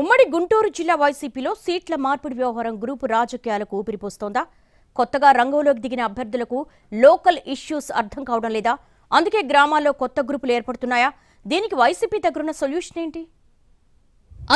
ఉమ్మడి గుంటూరు జిల్లా వైసీపీలో సీట్ల మార్పిడి వ్యవహారం గ్రూపు రాజకీయాలకు ఊపిరిపోస్తోందా? కొత్తగా రంగంలోకి దిగిన అభ్యర్థులకు లోకల్ ఇష్యూస్ అర్థం కావడం లేదా? అందుకే గ్రామాల్లో కొత్త గ్రూపులు ఏర్పడుతున్నాయా? దీనికి వైసీపీ దగ్గరున్న సొల్యూషన్ ఏంటి?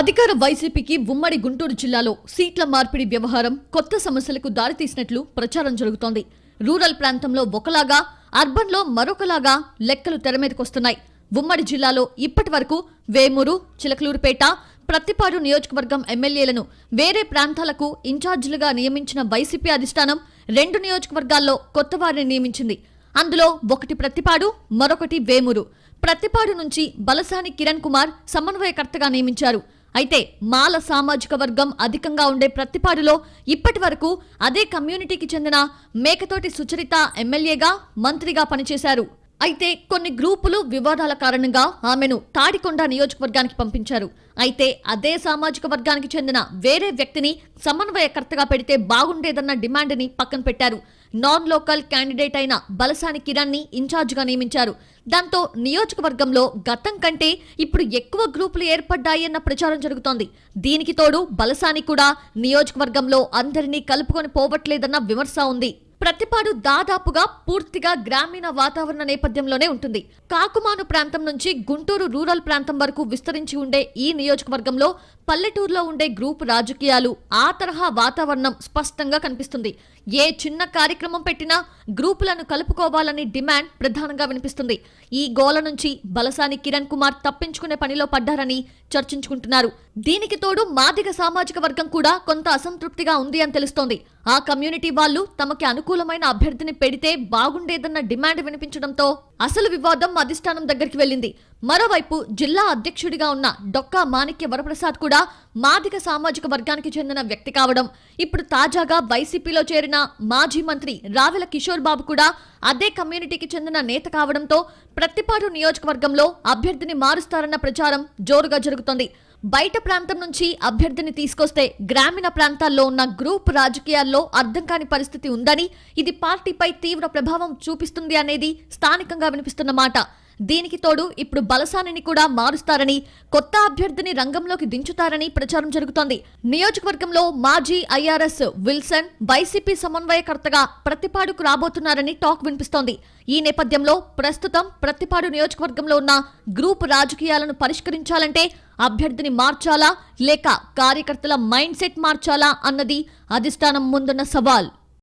అధికార వైసీపీకి ఉమ్మడి గుంటూరు జిల్లాలో సీట్ల మార్పిడి వ్యవహారం కొత్త సమస్యలకు దారితీసినట్లు ప్రచారం జరుగుతోంది. రూరల్ ప్రాంతంలో ఒకలాగా అర్బన్లో మరొకలాగా లెక్కలు తెరమీదకొస్తున్నాయి. ఉమ్మడి జిల్లాలో ఇప్పటి వరకు వేమూరు చిలకలూరుపేట ప్రత్తిపాడు నియోజకవర్గం ఎమ్మెల్యేలను వేరే ప్రాంతాలకు ఇన్ఛార్జీలుగా నియమించిన వైసీపీ అధిష్టానం రెండు నియోజకవర్గాల్లో కొత్త వారిని నియమించింది. అందులో ఒకటి ప్రత్తిపాడు మరొకటి వేమూరు. ప్రత్తిపాడు నుంచి బలసాని కిరణ్ కుమార్ సమన్వయకర్తగా నియమించారు. అయితే మాల సామాజిక వర్గం అధికంగా ఉండే ప్రత్తిపాడులో ఇప్పటి వరకు అదే కమ్యూనిటీకి చెందిన మేకతోటి సుచరిత ఎమ్మెల్యేగా మంత్రిగా పనిచేశారు. అయితే కొన్ని గ్రూపులు వివాదాల కారణంగా ఆమెను తాడికొండ నియోజకవర్గానికి పంపించారు. అయితే అదే సామాజిక వర్గానికి చెందిన వేరే వ్యక్తిని సమన్వయకర్తగా పెడితే బాగుండేదన్న డిమాండ్ని పక్కన పెట్టారు. నాన్ లోకల్ క్యాండిడేట్ అయిన బలసాని కిరణ్ని ఇన్ఛార్జ్గా నియమించారు. దాంతో నియోజకవర్గంలో గతం కంటే ఇప్పుడు ఎక్కువ గ్రూపులు ఏర్పడ్డాయన్న ప్రచారం జరుగుతోంది. దీనికి తోడు బలసాని కూడా నియోజకవర్గంలో అందరినీ కలుపుకొని పోవట్లేదన్న విమర్శ ఉంది. ప్రతిపాడు దాదాపుగా పూర్తిగా గ్రామీణ వాతావరణ నేపథ్యంలోనే ఉంటుంది. కాకుమాను ప్రాంతం నుంచి గుంటూరు రూరల్ ప్రాంతం వరకు విస్తరించి ఉండే ఈ నియోజకవర్గంలో పల్లెటూరులో ఉండే గ్రూప్ రాజకీయాలు ఆ తరహా వాతావరణం స్పష్టంగా కనిపిస్తుంది. ఏ చిన్న కార్యక్రమం పెట్టినా గ్రూపులను కలుపుకోవాలని డిమాండ్ ప్రధానంగా వినిపిస్తుంది. ఈ గోల నుంచి బలసాని కిరణ్ కుమార్ తప్పించుకునే పనిలో పడ్డారని చర్చించుకుంటున్నారు. దీనికి తోడు మాదిగ సామాజిక వర్గం కూడా కొంత అసంతృప్తిగా ఉంది అని తెలుస్తోంది. ఆ కమ్యూనిటీ వాళ్ళు తమకి అనుకూలమైన అభ్యర్థిని పెడితే బాగుండేదన్న డిమాండ్ వినిపించడంతో అసలు వివాదం అధిష్టానం దగ్గరికి వెళ్ళింది. మరోవైపు జిల్లా అధ్యక్షుడిగా ఉన్న డొక్కా మాణిక్య వరప్రసాద్ కూడా మాదిక సామాజిక వర్గానికి చెందిన వ్యక్తి కావడం. ఇప్పుడు తాజాగా వైసీపీలో చేరిన మాజీ మంత్రి రావెల కిషోర్ బాబు కూడా అదే కమ్యూనిటీకి చెందిన నేత కావడంతో ప్రతిపాటు నియోజకవర్గంలో అభ్యర్థిని మారుస్తారన్న ప్రచారం జోరుగా జరుగుతోంది. బయట ప్రాంతం నుంచి అభ్యర్థిని తీసుకొస్తే గ్రామీణ ప్రాంతాల్లో ఉన్న గ్రూప్ రాజకీయాల్లో అర్థం కాని పరిస్థితి ఉందని ఇది పార్టీపై తీవ్ర ప్రభావం చూపిస్తుంది అనేది స్థానికంగా వినిపిస్తున్న మాట. దీనికి తోడు ఇప్పుడు బలసానిని కూడా మారుస్తారని కొత్త అభ్యర్థిని రంగంలోకి దించుతారని ప్రచారం జరుగుతోంది. నియోజకవర్గంలో మాజీ ఐఆర్ఎస్ విల్సన్ వైసీపీ సమన్వయకర్తగా ప్రతిపాడుకు రాబోతున్నారని టాక్ వినిపిస్తోంది. ఈ నేపథ్యంలో ప్రస్తుతం ప్రతిపాడు నియోజకవర్గంలో ఉన్న గ్రూప్ రాజకీయాలను పరిష్కరించాలంటే అభ్యర్థిని మార్చాలా లేక కార్యకర్తల మైండ్ సెట్ మార్చాలా అన్నది అధిష్టానం ముందున్న సవాల్.